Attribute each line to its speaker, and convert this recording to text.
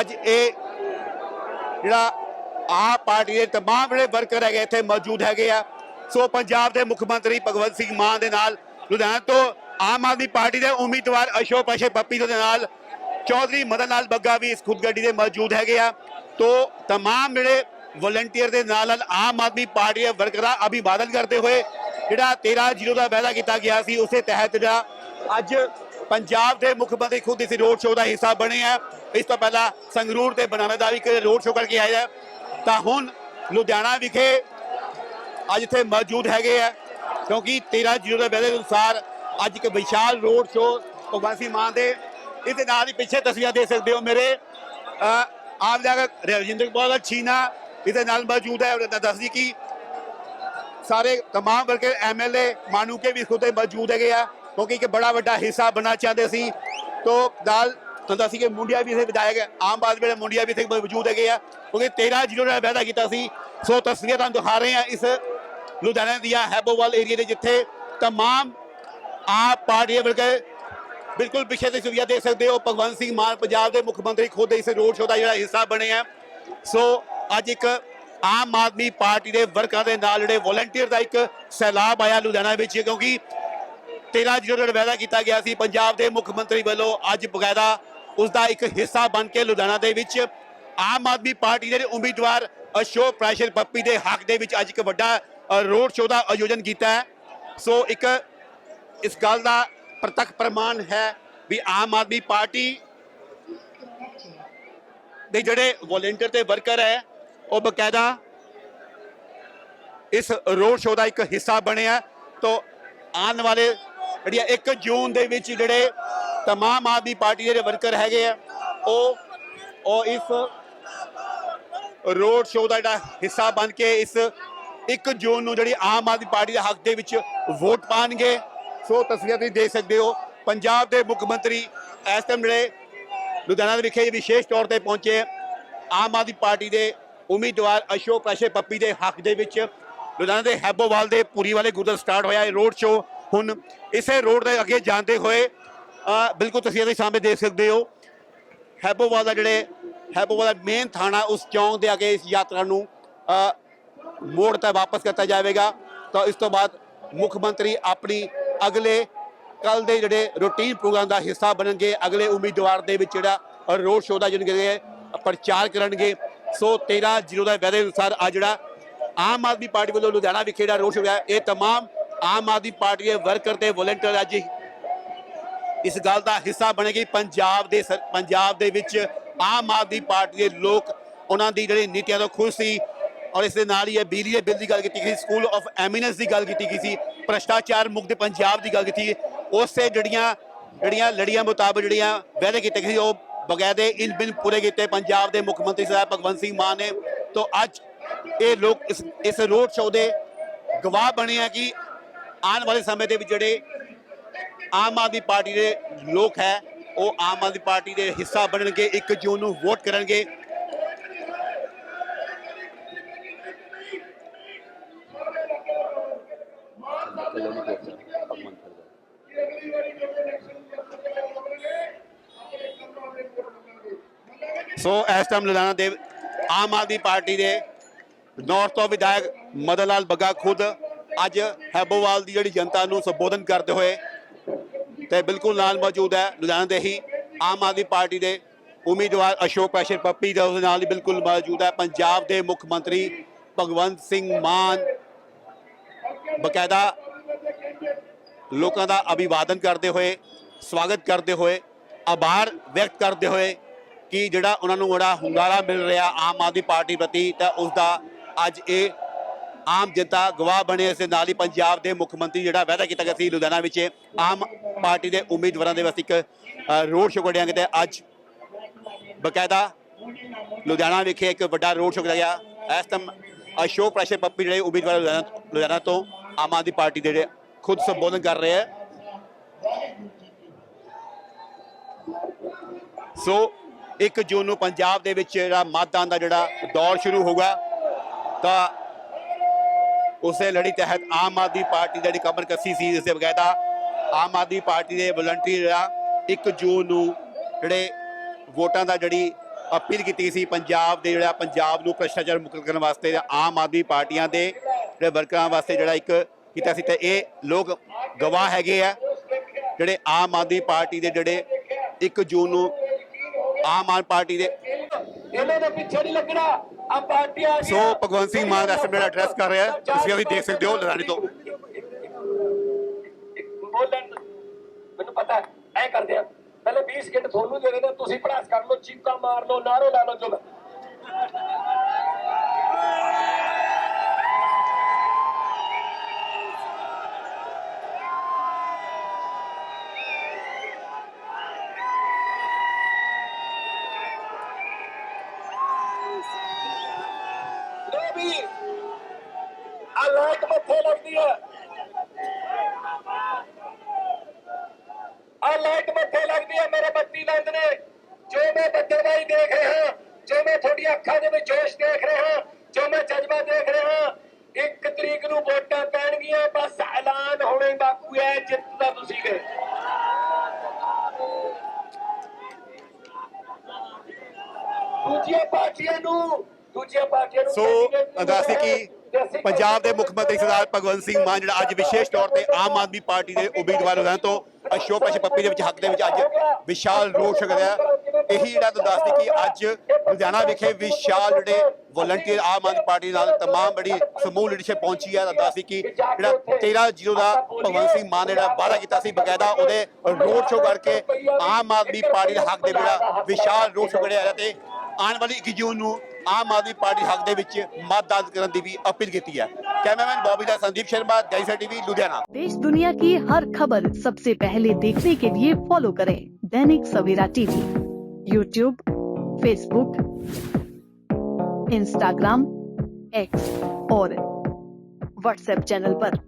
Speaker 1: ਅੱਜ ਇਹ ਜਿਹੜਾ ਆ ਪਾਰਟੀ ਦੇ ਤਮਾਮ ਜਿਹੜੇ ਵਰਕਰ ਹੈਗੇ ਇੱਥੇ ਮੌਜੂਦ ਹੈਗੇ ਆ। ਸੋ ਪੰਜਾਬ ਦੇ ਮੁੱਖ ਮੰਤਰੀ ਭਗਵੰਤ ਸਿੰਘ ਮਾਨ ਦੇ ਨਾਲ ਲੁਧਿਆਣਾ ਤੋਂ ਆਮ ਆਦਮੀ ਪਾਰਟੀ ਦੇ ਉਮੀਦਵਾਰ ਅਸ਼ੋਕ ਪਾਸ਼ੇ ਪੱਪੀ ਦੇ ਨਾਲ ਚੌਧਰੀ ਮਦਨ ਲਾਲ ਬੱਗਾ ਵੀ ਇਸ ਖੁਦਗੱਡੀ ਦੇ ਮੌਜੂਦ ਹੈਗੇ ਆ। ਤੋ ਤਮਾਮ ਜਿਹੜੇ ਵਲੰਟੀਅਰ ਦੇ ਨਾਲ ਨਾਲ ਆਮ ਆਦਮੀ ਪਾਰਟੀ ਦੇ ਵਰਕਰਾਂ ਅਭਿਵਾਦਨ ਕਰਦੇ ਹੋਏ ਜਿਹੜਾ 13 ਜ਼ੀਰੋ ਦਾ ਵਾਅਦਾ ਕੀਤਾ ਗਿਆ ਸੀ, ਉਸੇ ਤਹਿਤ ਜਿਹੜਾ ਅੱਜ ਪੰਜਾਬ ਦੇ ਮੁੱਖ ਮੰਤਰੀ ਖੁਦ ਇਸ ਰੋਡ ਸ਼ੋਅ ਦਾ ਹਿੱਸਾ ਬਣੇ ਆ ਇਸ ਤੋਂ ਪਹਿਲਾਂ ਸੰਗਰੂਰ ਤੇ ਬਨਾਨਾ ਦਾ ਵੀ ਇੱਕ ਰੋਡ ਸ਼ੋਅ ਕਰਕੇ ਆਏ ਆ ਤਾਂ ਹੁਣ ਲੁਧਿਆਣਾ ਵਿਖੇ ਅੱਜ ਇੱਥੇ ਮੌਜੂਦ ਹੈਗੇ ਆ ਕਿਉਂਕਿ 13 ਜੀਰੋ ਦੇ ਵਾਅਦੇ ਅਨੁਸਾਰ ਅੱਜ ਇੱਕ ਵਿਸ਼ਾਲ ਰੋਡ ਸ਼ੋਅ ਭਗਵਾਨ ਸਿੰਘ ਮਾਨ ਦੇ ਇਹਦੇ ਨਾਲ ਹੀ ਪਿੱਛੇ ਤਸਵੀਰਾਂ ਦੇ ਸਕਦੇ ਹੋ ਮੇਰੇ ਅ, ਆਪ ਜਾ ਕੇ ਰਜਿੰਦਰ ਬਹੁਤ ਛੀਨਾ ਇਹਦੇ ਨਾਲ ਮੌਜੂਦ ਹੈ ਉਹਨਾਂ ਦੱਸਦੀ ਕਿ ਸਾਰੇ तमाम ਵਰਕੇ ਐਮਐਲਏ ਮਾਨੂਕੇ ਵੀ ਖੁਦ ਮੌਜੂਦ ਹੈਗੇ ਆ ਕਿਉਂਕਿ ਇੱਕ ਬੜਾ ਵੱਡਾ ਹਿੱਸਾ ਬਣਾ ਚਾਹੁੰਦੇ ਸੀ ਤੋ ਨਾਲ ਤੁਹਾਨੂੰ ਦੱਸੀ ਕਿ ਮੁੰਡਿਆ ਵੀ ਇਥੇ ਵਿਧਾਇਕ ਹੈ ਆਮ ਆਦਮੀ ਦੇ ਮੁੰਡਿਆ ਵੀ ਇਥੇ ਮੌਜੂਦ ਹੈਗੇ ਆ ਕਿਉਂਕਿ 13 ਜ਼ਿਲ੍ਹੇ ਦਾ ਵਾਅਦਾ ਕੀਤਾ ਸੀ ਸੋ ਤਸਵੀਰਾਂ ਤੁਹਾਨੂੰ ਦਿਖਾ ਰਹੇ ਆ ਇਸ ਲੁਧਿਆਣਾ ਦੀਆਂ ਹੈਬੋਵਾਲ ਏਰੀਆ ਦੇ ਜਿੱਥੇ तमाम ਆਪ ਪਾਰਟੀ ਦੇ ਵਰਕੇ ਬਿਲਕੁਲ ਪਿੱਛੇ ਤੇ ਸੁਵਿਧਾ ਦੇਖ ਸਕਦੇ ਹੋ ਭਗਵੰਤ ਸਿੰਘ ਮਾਨ ਪੰਜਾਬ ਦੇ ਮੁੱਖ ਮੰਤਰੀ ਖੁਦ ਇਸ ਰੋਡ ਸ਼ੋਅ ਦਾ ਜਿਹੜਾ ਹਿੱਸਾ ਬਣੇ ਆ ਸੋ ਅੱਜ ਇੱਕ ਆਮ ਆਦਮੀ ਪਾਰਟੀ ਦੇ ਵਰਕਰਾਂ ਦੇ ਨਾਲ ਜਿਹੜੇ ਵੋਲੰਟੀਅਰ ਦਾ ਇੱਕ ਸੈਲਾਬ ਆਇਆ ਲੁਧਿਆਣਾ ਵਿੱਚ ਕਿਉਂਕਿ 13 ਜਿਹੜਾ ਵਾਅਦਾ ਕੀਤਾ ਗਿਆ ਸੀ। ਪੰਜਾਬ ਦੇ ਮੁੱਖ ਮੰਤਰੀ ਵੱਲੋਂ ਅੱਜ ਬਕਾਇਦਾ ਉਸ ਦਾ ਇੱਕ ਹਿੱਸਾ ਬਣ ਕੇ ਲੁਧਿਆਣਾ ਦੇ ਵਿੱਚ ਆਮ ਆਦਮੀ ਪਾਰਟੀ ਦੇ ਉਮੀਦਵਾਰ ਅਸ਼ੋਕ ਪ੍ਰੈਸ਼ਰ ਪੱਪੀ ਦੇ ਹੱਕ ਦੇ ਵਿੱਚ ਅੱਜ ਇੱਕ ਵੱਡਾ ਰੋਡ ਸ਼ੋਅ ਦਾ ਆਯੋਜਨ ਕੀਤਾ ਹੈ। ਸੋ ਇੱਕ ਇਸ ਗੱਲ ਦਾ ਪ੍ਰਤੱਖ ਪ੍ਰਮਾਣ ਹੈ ਵੀ ਆਮ ਆਦਮੀ ਪਾਰਟੀ ਦੇ ਜਿਹੜੇ ਵੋਲੰਟੀਅਰ ਤੇ ਵਰਕਰ ਹੈ, ਉਹ ਬਕਾਇਦਾ ਇਸ ਰੋਡ ਸ਼ੋਅ ਦਾ ਇੱਕ ਹਿੱਸਾ ਬਣਿਆ। ਤੋਂ ਆਉਣ ਵਾਲੇ ਜਿਹੜੀਆਂ 1 ਜੂਨ ਦੇ ਵਿੱਚ ਜਿਹੜੇ तमाम ਆਦਮੀ ਪਾਰਟੀ ਦੇ ਵਰਕਰ ਹੈਗੇ ਆ ਉਹ ਉਹ ਇਸ ਰੋਡ ਸ਼ੋਅ ਦਾ ਜਿਹੜਾ ਹਿੱਸਾ ਬਣ ਕੇ ਇਸ 1 ਜੂਨ ਨੂੰ ਜਿਹੜੀ ਆਮ ਆਦਮੀ ਪਾਰਟੀ ਦੇ ਹੱਕ ਦੇ ਵਿੱਚ ਵੋਟ ਪਾਣਗੇ ਸੋ ਤਸਵੀਰਾਂ ਤੁਸੀਂ ਦੇਖ ਸਕਦੇ ਹੋ ਪੰਜਾਬ ਦੇ ਮੁੱਖ ਮੰਤਰੀ ਇਸ ਟਾਈਮ ਜਿਹੜੇ ਲੁਧਿਆਣਾ ਦੇ ਵਿਖੇ ਵਿਸ਼ੇਸ਼ ਤੌਰ ਤੇ ਪਹੁੰਚੇ ਆਮ ਆਦਮੀ ਪਾਰਟੀ ਦੇ ਉਮੀਦਵਾਰ ਅਸ਼ੋਕ ਪ੍ਰਸ਼ੇ ਪੱਪੀ ਦੇ ਹੱਕ ਦੇ ਵਿੱਚ ਲੁਧਿਆਣਾ ਦੇ ਹੈਬੋਵਾਲ ਦੇ ਪੂਰੀ ਵਾਲੇ ਗੁਰਦੁਆਰਾ ਸਟਾਰਟ ਹੋਇਆ ਇਹ ਰੋਡ ਸ਼ੋਅ ਹੁਣ ਇਸੇ ਰੋਡ ਦੇ ਅੱਗੇ ਜਾਂਦੇ ਹੋਏ ਅ, ਬਿਲਕੁਲ ਤਸਵੀਰਾਂ ਦੇ ਸਾਹਮਣੇ ਦੇਖ ਸਕਦੇ ਹੋ ਹੈਬੋਵਾਲ ਦਾ ਜਿਹੜੇ ਹੈਬੋਵਾਲ ਦਾ ਮੇਨ ਥਾਣਾ ਉਸ ਚੌਂਕ ਦੇ ਅੱਗੇ ਇਸ ਯਾਤਰਾ ਨੂੰ ਅ, ਮੋੜ ਤੇ ਵਾਪਸ ਕੀਤਾ ਜਾਵੇਗਾ ਤਾਂ ਇਸ ਤੋਂ ਬਾਅਦ ਮੁੱਖ ਮੰਤਰੀ ਆਪਣੀ ਅਗਲੇ ਕੱਲ ਦੇ ਜਿਹੜੇ ਰੂਟੀਨ ਪ੍ਰੋਗਰਾਮ ਦਾ ਹਿੱਸਾ ਬਣਨਗੇ ਅਗਲੇ ਉਮੀਦਵਾਰ ਦੇ ਵਿੱਚ ਜਿਹੜਾ ਰੋਡ ਸ਼ੋਅ ਦਾ ਜਿਹੜੇ ਪ੍ਰਚਾਰ ਕਰਨਗੇ ਸੋ 13 ਜ਼ੀਰੋ ਦਾ ਵਾਅਦੇ ਅਨੁਸਾਰ ਆ ਜਿਹੜਾ ਆਮ ਆਦਮੀ ਪਾਰਟੀ ਵੱਲੋਂ ਲੁਧਿਆਣਾ ਵਿਖੇ ਜਿਹੜਾ ਰੋਡ ਸ਼ੋਅ ਹੈ ਇਹ तमाम ਆਮ ਆਦਮੀ ਪਾਰਟੀ ਦੇ ਵਰਕਰ ਤੇ ਵੋਲੰਟੀਅਰ ਅੱਜ ਇਸ ਗੱਲ ਦਾ ਹਿੱਸਾ ਬਣੇਗੀ ਪੰਜਾਬ ਦੇ ਸਰ- ਪੰਜਾਬ ਦੇ ਵਿੱਚ ਆਮ ਆਦਮੀ ਪਾਰਟੀ ਦੇ ਲੋਕ ਉਹਨਾਂ ਦੀ ਜਿਹੜੀ ਨੀਤੀਆਂ ਤੋਂ ਖੁਸ਼ ਸੀ ਔਰ ਇਸ ਦੇ ਨਾਲ ਹੀ ਇਹ ਬਿਜਲੀ ਦੇ ਬਿੱਲ ਦੀ ਗੱਲ ਕੀਤੀ ਗਈ ਸਕੂਲ ਆਫ ਐਮੀਨੈਂਸ ਦੀ ਗੱਲ ਕੀਤੀ ਗਈ ਸੀ, ਭ੍ਰਸ਼ਟਾਚਾਰ ਮੁਕਤ ਪੰਜਾਬ ਦੀ ਗੱਲ ਕੀਤੀ ਗਈ। ਉਸੇ ਜਿਹੜੀਆਂ ਜਿਹੜੀਆਂ ਲੜੀਆਂ ਮੁਤਾਬਕ ਜਿਹੜੀਆਂ ਵਾਅਦੇ ਕੀਤੇ ਗਏ ਸੀ, ਉਹ ਬਗੈਦੇ ਇਨ ਬਿਨ ਪੂਰੇ ਕੀਤੇ ਪੰਜਾਬ ਦੇ ਮੁੱਖ ਮੰਤਰੀ ਸਾਹਿਬ ਭਗਵੰਤ ਸਿੰਘ ਮਾਨ ਨੇ ਤੋਂ ਅੱਜ ਇਹ ਲੋਕ ਇਸ ਇਸ ਰੋਡ ਸ਼ੋਅ ਦੇ ਗਵਾਹ ਬਣੇ ਆ ਕਿ ਆਉਣ ਵਾਲੇ ਸਮੇਂ ਦੇ ਵਿੱਚ ਜਿਹੜੇ ਆਮ ਆਦਮੀ ਪਾਰਟੀ ਦੇ ਲੋਕ ਹੈ, ਉਹ ਆਮ ਆਦਮੀ ਪਾਰਟੀ ਦੇ ਹਿੱਸਾ ਬਣਨਗੇ 1 ਜੂਨ ਨੂੰ ਵੋਟ ਕਰਨਗੇ। ਸੋ ਇਸ ਟਾਈਮ ਲੁਧਿਆਣਾ ਦੇ ਆਮ ਆਦਮੀ ਪਾਰਟੀ ਦੇ ਨੌਰਥ ਤੋਂ ਵਿਧਾਇਕ ਮਦਨ ਲਾਲ ਬੱਗਾ ਖੁਦ ਅੱਜ ਹੈਬੋਵਾਲ ਦੀ ਜਿਹੜੀ ਜਨਤਾ ਨੂੰ ਸੰਬੋਧਨ ਕਰਦੇ ਹੋਏ ਤੇ ਬਿਲਕੁਲ ਨਾਲ ਮੌਜੂਦ ਹੈ ਲੁਧਿਆਣਾ ਦੇ ਹੀ ਆਮ ਆਦਮੀ ਪਾਰਟੀ ਦੇ ਉਮੀਦਵਾਰ ਅਸ਼ੋਕ ਪ੍ਰੈਸ਼ਰ ਪੱਪੀ ਦਾ ਉਸ ਨਾਲ ਹੀ ਬਿਲਕੁਲ ਮੌਜੂਦ ਹੈ। ਪੰਜਾਬ ਦੇ ਮੁੱਖ ਮੰਤਰੀ ਭਗਵੰਤ ਸਿੰਘ ਮਾਨ ਬਕਾਇਦਾ ਲੋਕਾਂ ਦਾ ਅਭਿਵਾਦਨ ਕਰਦੇ ਹੋਏ, ਸਵਾਗਤ ਕਰਦੇ ਹੋਏ, ਆਭਾਰ ਵਿਅਕਤ ਕਰਦੇ ਹੋਏ ਕਿ ਜਿਹੜਾ ਉਹਨਾਂ ਨੂੰ ਬੜਾ ਹੁੰਗਾਰਾ ਮਿਲ ਰਿਹਾ ਆਮ ਆਦਮੀ ਪਾਰਟੀ ਪ੍ਰਤੀ ਤਾਂ ਉਸ ਦਾ ਅੱਜ ਇਹ ਆਮ ਜਨਤਾ ਗਵਾਹ ਬਣੇ ਇਸ ਦੇ ਨਾਲ ਹੀ ਪੰਜਾਬ ਦੇ ਮੁੱਖ ਮੰਤਰੀ ਜਿਹੜਾ ਵਾਅਦਾ ਕੀਤਾ ਗਿਆ ਸੀ ਲੁਧਿਆਣਾ ਵਿੱਚ, ਆਮ ਪਾਰਟੀ ਦੇ ਉਮੀਦਵਾਰਾਂ ਦੇ ਵਾਸਤੇ ਇੱਕ ਰੋਡ ਸ਼ੋਅ ਕੱਢਿਆ ਗਿਆ ਤੇ ਅੱਜ ਬਕਾਇਦਾ ਲੁਧਿਆਣਾ ਵਿਖੇ ਇੱਕ ਵੱਡਾ ਰੋਡ ਸ਼ੋਅ ਕੱਢਿਆ ਗਿਆ। ਇਸ ਟਾਈਮ ਅਸ਼ੋਕ ਪ੍ਰੈਸ਼ਰ ਪੱਪੀ ਜਿਹੜੇ ਉਮੀਦਵਾਰ ਲੁਧਿਆਣਾ ਲੁਧਿਆਣਾ ਤੋਂ ਆਮ ਆਦਮੀ ਪਾਰਟੀ ਦੇ ਜਿਹੜੇ ਖੁਦ ਸੰਬੋਧਨ ਕਰ ਰਹੇ ਹੈ ਸੋ 1 ਜੂਨ ਨੂੰ ਪੰਜਾਬ ਦੇ ਵਿੱਚ ਜਿਹੜਾ ਮਤਦਾਨ ਦਾ ਜਿਹੜਾ ਦੌਰ ਸ਼ੁਰੂ ਹੋਗਾ ਤਾਂ ਉਸੇ ਲੜੀ ਤਹਿਤ ਆਮ ਆਦਮੀ ਪਾਰਟੀ ਦੀ ਜਿਹੜੀ ਕਮਰ ਕੱਸੀ ਸੀ, ਇਸ ਦੇ ਬਕਾਇਦਾ ਆਮ ਆਦਮੀ ਪਾਰਟੀ ਦੇ ਵਲੰਟੀਅਰ ਜਿਹੜਾ 1 ਜੂਨ ਨੂੰ ਜਿਹੜੇ ਵੋਟਾਂ ਦਾ ਜਿਹੜੀ ਅਪੀਲ ਕੀਤੀ ਸੀ, ਪੰਜਾਬ ਦੇ ਜਿਹੜਾ ਪੰਜਾਬ ਨੂੰ ਭ੍ਰਿਸ਼ਟਾਚਾਰ ਮੁਕਤ ਕਰਨ ਵਾਸਤੇ ਆਮ ਆਦਮੀ ਪਾਰਟੀਆਂ ਦੇ ਜਿਹੜੇ ਵਰਕਰਾਂ ਵਾਸਤੇ ਜਿਹੜਾ ਇੱਕ ਕੀਤਾ ਸੀ, ਤੇ ਇਹ ਲੋਕ ਗਵਾਹ ਹੈਗੇ ਆ। ਜਿਹੜੇ ਆਮ ਆਦਮੀ ਪਾਰਟੀ ਦੇ ਜਿਹੜੇ 1 ਜੂਨ ਨੂੰ ਆਮ ਆਦਮੀ ਪਾਰਟੀ ਦੇ
Speaker 2: ਇਹਨਾਂ ਦੇ ਪਿੱਛੇ ਨਹੀਂ ਲੱਗਣਾ।
Speaker 1: ਸੋ ਭਗਵੰਤ ਸਿੰਘ ਮਾਨ ਇਸ ਵੇਲੇ ਐਡਰੈਸ ਕਰ ਰਿਹਾ ਹੈ। ਤੁਸੀਂ ਵੀ ਦੇਖ ਸਕਦੇ ਹੋ ਲੁਧਿਆਣੇ ਤੋਂ।
Speaker 2: ਬੋਲਣ ਮੈਨੂੰ ਪਤਾ ਹੈ ਐ ਕਰਦੇ ਆ। ਪਹਿਲੇ 20 ਸਕਿੰਟ ਤੁਹਾਨੂੰ ਦੇ ਦੇਣਾ ਤੁਸੀਂ ਪੜਾਸ ਕਰ ਲਓ ਚੀਕਾਂ ਮਾਰ ਲਓ ਨਾਰੇ ਲਾ ਲਓ ਜੋ ਮੈਂ- ਲੋ ਵੀ ਆ ਲਾਈਟ ਲੱਗਦੀ ਹੈ। ਆ ਲਾਈਟ ਮੱਥੇ ਲੱਗਦੀ ਹੈ ਮੇਰੇ ਬੱਤੀ ਬੰਦ ਨੇ। ਜੋ ਮੈਂ ਬੱਦਲਵਾਈ ਦੇਖ ਰਿਹਾ ਜੋ ਮੈਂ ਤੁਹਾਡੀਆਂ ਅੱਖਾਂ ਦੇ ਵਿੱਚ ਜੋਸ਼ ਦੇਖ ਰਿਹਾ ਜੋ ਮੈਂ ਜਜ਼ਬਾ ਦੇਖ ਰਿਹਾ ਇੱਕ ਤਰੀਕ ਨੂੰ ਵੋਟਾਂ ਪੈਣਗੀਆਂ ਬਸ ਐਲਾਨ ਹੋਣੇ ਬਾਕੂ ਹੈ ਜਿੱਤ ਦਾ ਤੁਸੀਂ ਗਏ। ਦੂਜੀਆਂ ਪਾਰਟੀਆਂ ਨੂੰ ਦੂਜੀਆਂ ਪਾਰਟੀਆਂ ਨੂੰ
Speaker 1: ਸੋ ਦੱਸ ਦਈਏ ਕਿ? ਪੰਜਾਬ ਦੇ ਮੁੱਖ ਮੰਤਰੀ ਸਰਦਾਰ ਭਗਵੰਤ ਸਿੰਘ ਮਾਨ ਜਿਹੜਾ ਅੱਜ ਵਿਸ਼ੇਸ਼ ਤੌਰ ਤੇ ਆਮ ਆਦਮੀ ਪਾਰਟੀ ਦੇ ਉਮੀਦਵਾਰ ਲੁਧਿਆਣਾ ਤੋਂ ਅਸ਼ੋਕ ਪਸ਼ ਪੱਪੀ ਦੇ ਵਿੱਚ ਹੱਕ ਦੇ ਵਿੱਚ ਅੱਜ ਵਿਸ਼ਾਲ ਰੋਡ ਛਕ ਰਿਹਾ ਇਹੀ ਜਿਹੜਾ ਤੁਹਾਨੂੰ ਦੱਸ ਦਈਏ ਕਿ ਅੱਜ ਲੁਧਿਆਣਾ ਵਿਖੇ ਵਿਸ਼ਾਲ ਜਿਹੜੇ ਵੋਲੰਟੀਅਰ ਆਮ ਆਦਮੀ ਪਾਰਟੀ ਨਾਲ तमाम ਬੜੀ ਸਮੂਹ ਲੀਡਰਸ਼ਿਪ ਪਹੁੰਚੀ ਹੈ ਤਾਂ ਦੱਸ ਦਈਏ ਕਿ ਜਿਹੜਾ 13 ਜ਼ੀਰੋ ਦਾ ਭਗਵੰਤ ਸਿੰਘ ਮਾਨ ਨੇ ਜਿਹੜਾ ਵਾਅਦਾ ਕੀਤਾ ਸੀ ਬਕਾਇਦਾ ਉਹਦੇ ਰੋਡ ਸ਼ੋਅ ਕਰਕੇ ਆਮ ਆਦਮੀ ਪਾਰਟੀ ਦੇ ਹੱਕ ਦੇ ਜਿਹੜਾ ਵਿਸ਼ਾਲ ਰੋਡ ਸ਼ੋਅ ਕਰਿਆ ਤੇ ਆਉਣ ਵਾਲੀ 1 ਜੂਨ ਨੂੰ ਆਮ ਆਦਮੀ ਪਾਰਟੀ ਹੱਕ ਦੇ ਵਿੱਚ ਮਤਦਾਨ ਕਰਨ ਦੀ ਵੀ ਅਪੀਲ ਕੀਤੀ ਹੈ कैमरामैन बॉबी दा संदीप शर्मा जैसा टीवी लुधियाना
Speaker 3: देश दुनिया की हर खबर सबसे पहले देखने के लिए फॉलो करें Dainik Savera TV YouTube Facebook Instagram X और व्हाट्सएप चैनल पर